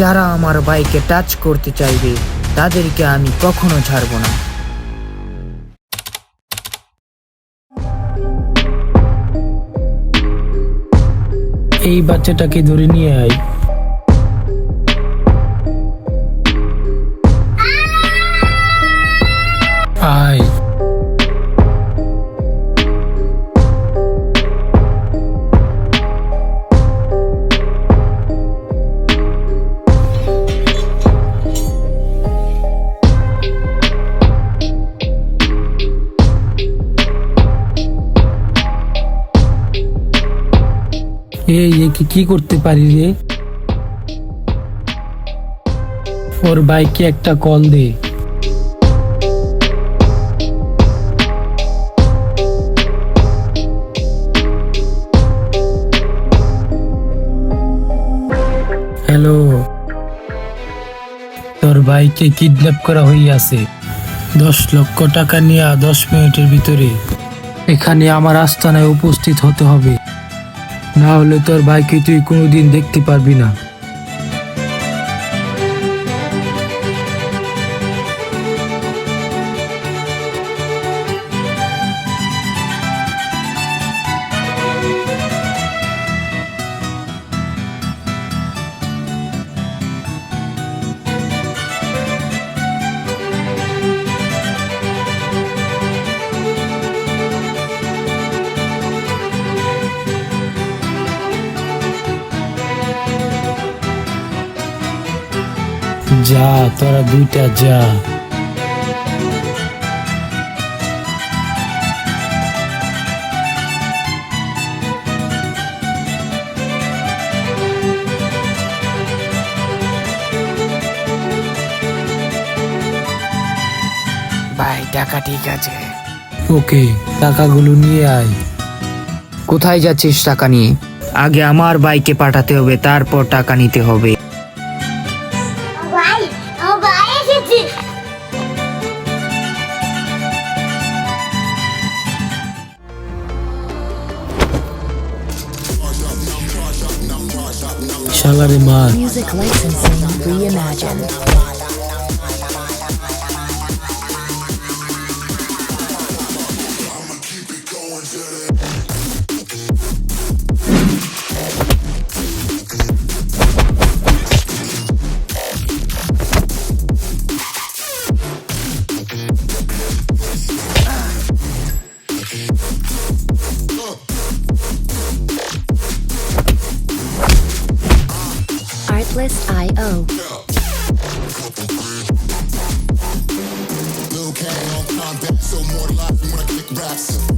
যারা আমার বাইকে টাচ করতে চাইবে, তাদেরকে আমি কখনো ছাড়ব না। এই বাচ্চাটাকে ধরে নিয়ে আয়। এই একে কি করতে পারি রে? ওর বাইকে একটা কল দে। হ্যালো। তোর বাইকে কিডন্যাপ করা হইয়াছে দশ লক্ষ টাকা নিয়ে দশ মিনিটের ভিতরে। এখানে আমার আস্তানায় উপস্থিত হতে হবে। না হলে তোর ভাইকে তুই কোনোদিন দেখতে পারবি না। যা তোরা দুইটা যা। ভাই টাকা ঠিক আছে। ওকে টাকাগুলো নিয়ে আয়। কোথায় যাচ্ছিস টাকা নিয়ে? আগে আমার বাইকে পাঠাতে হবে তারপর টাকা নিতে হবে। Vai, Music licensing reimagined. Artlist IO. So more life when I kick raps.